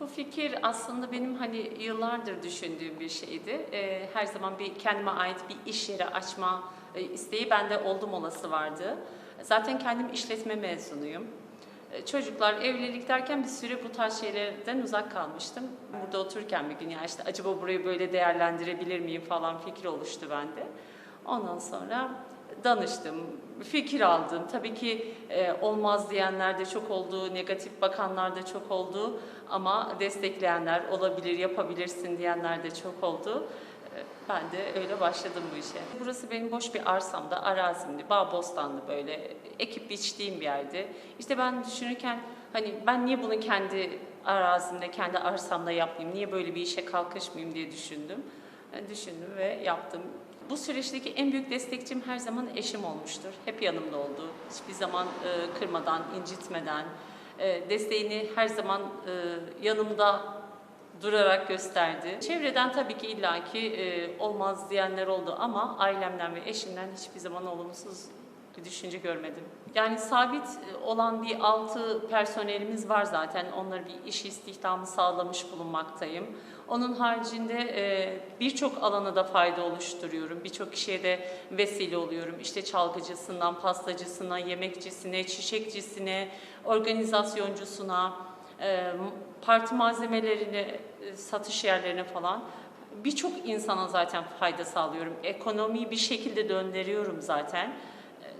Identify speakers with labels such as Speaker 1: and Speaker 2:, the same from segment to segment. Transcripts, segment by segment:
Speaker 1: Bu fikir aslında benim hani yıllardır düşündüğüm bir şeydi. Ee, her zaman bir kendime ait bir iş yeri açma e, isteği bende oldum olası vardı. Zaten kendim işletme mezunuyum. Ee, Çocuklar evlilik derken bir süre bu tarz şeylerden uzak kalmıştım. Burada otururken bir gün ya işte acaba burayı böyle değerlendirebilir miyim falan fikri oluştu bende. Ondan sonra danıştım, fikir aldım. Tabii ki e, olmaz diyenler de çok oldu, negatif bakanlar da çok oldu ama destekleyenler olabilir, yapabilirsin diyenler de çok oldu. E, Ben de öyle başladım bu işe. Burası benim boş bir arsamda, arazimdi, bağ bostanlı böyle ekip biçtiğim bir yerdi. İşte ben düşünürken hani ben niye bunu kendi arazimde, kendi arsamda yapmayayım, niye böyle bir işe kalkışmayayım diye düşündüm. E, Düşündüm ve yaptım. Bu süreçteki en büyük destekçim her zaman eşim olmuştur. Hep yanımda oldu. Hiçbir zaman e, kırmadan, incitmeden, e, desteğini her zaman yanımda durarak gösterdi. Çevreden tabii ki illaki olmaz diyenler oldu ama ailemden ve eşimden hiçbir zaman olumsuz bir düşünce görmedim. Yani sabit olan bir altı personelimiz var zaten. Onları bir iş istihdamı sağlamış bulunmaktayım. Onun haricinde e, birçok alana da fayda oluşturuyorum. Birçok kişiye de vesile oluyorum. İşte çalgıcısından, pastacısına, yemekçisine, çiçekçisine, organizasyoncusuna, e, parti malzemelerini e, satış yerlerine falan birçok insana zaten fayda sağlıyorum. Ekonomiyi bir şekilde döndürüyorum zaten.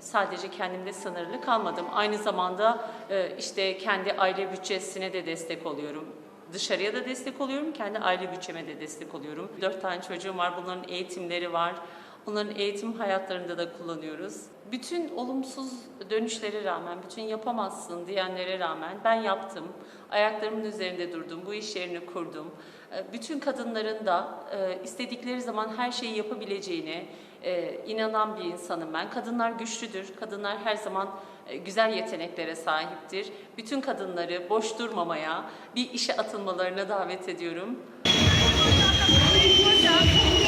Speaker 1: Sadece kendimde sınırlı kalmadım. Aynı zamanda e, işte kendi aile bütçesine de destek oluyorum. Dışarıya da destek oluyorum, kendi aile bütçeme de destek oluyorum. Dört tane çocuğum var, bunların eğitimleri var. Onların eğitim hayatlarında da kullanıyoruz. Bütün olumsuz dönüşlere rağmen, bütün yapamazsın diyenlere rağmen ben yaptım. Ayaklarımın üzerinde durdum, bu iş yerini kurdum. E, Bütün kadınların da e, istedikleri zaman her şeyi yapabileceğine e, inanan bir insanım ben. Kadınlar güçlüdür, kadınlar her zaman e, güzel yeteneklere sahiptir. Bütün kadınları boş durmamaya, bir işe atılmalarına davet ediyorum.
Speaker 2: Hepiniz